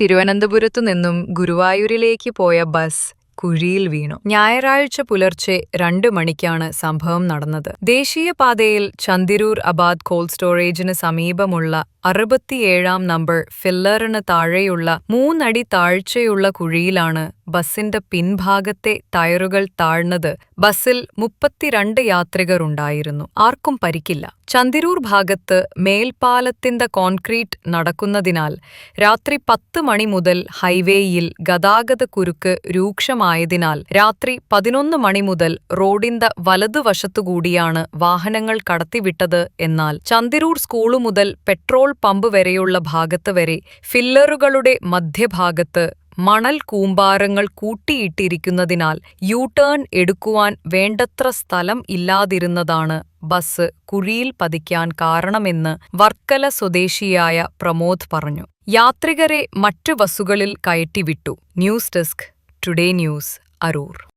തിരുവനന്തപുരത്തു നിന്നും ഗുരുവായൂരിലേക്ക് പോയ ബസ് കുഴിയിൽ വീണു. ഞായറാഴ്ച പുലർച്ചെ രണ്ട് മണിക്കാണ് സംഭവം നടന്നത്. ദേശീയപാതയിൽ ചന്ദിരൂർ അബാദ് കോൾഡ് സ്റ്റോറേജിന് സമീപമുള്ള അറുപത്തിയേഴാം നമ്പർ ഫില്ലറിന് താഴെയുള്ള മൂന്നടി താഴ്ചയുള്ള കുഴിയിലാണ് ബസിന്റെ പിൻഭാഗത്തെ ടയറുകൾ താഴ്ന്നത് ബസ്സിൽ മുപ്പത്തിരണ്ട് യാത്രികർ ഉണ്ടായിരുന്നു. ആർക്കും പരിക്കില്ല. ചന്തിരൂർ ഭാഗത്ത് മേൽപ്പാലത്തിന്റെ കോൺക്രീറ്റ് നടക്കുന്നതിനാൽ രാത്രി പത്ത് മണി മുതൽ ഹൈവേയിൽ ഗതാഗത കുരുക്ക് രൂക്ഷമായതിനാൽ രാത്രി പതിനൊന്ന് മണി മുതൽ റോഡിന്റെ വലതുവശത്തുകൂടിയാണ് വാഹനങ്ങൾ കടത്തിവിട്ടത് എന്നാൽ ചന്തിരൂർ സ്കൂളു മുതൽ പെട്രോൾ പമ്പ് വരെയുള്ള ഭാഗത്ത് വരെ ഫില്ലറുകളുടെ മധ്യഭാഗത്ത് മണൽ കൂമ്പാരങ്ങൾ കൂട്ടിയിട്ടിരിക്കുന്നതിനാൽ യു ടേൺ എടുക്കുവാൻ വേണ്ടത്ര സ്ഥലം ഇല്ലാതിരുന്നതാണ് ബസ് കുഴിയിൽ പതിക്കാൻ കാരണമെന്ന് വർക്കല സ്വദേശിയായ പ്രമോദ് പറഞ്ഞു. യാത്രികരെ മറ്റു ബസ്സുകളിൽ കയറ്റിവിട്ടു. News desk today news Aroor.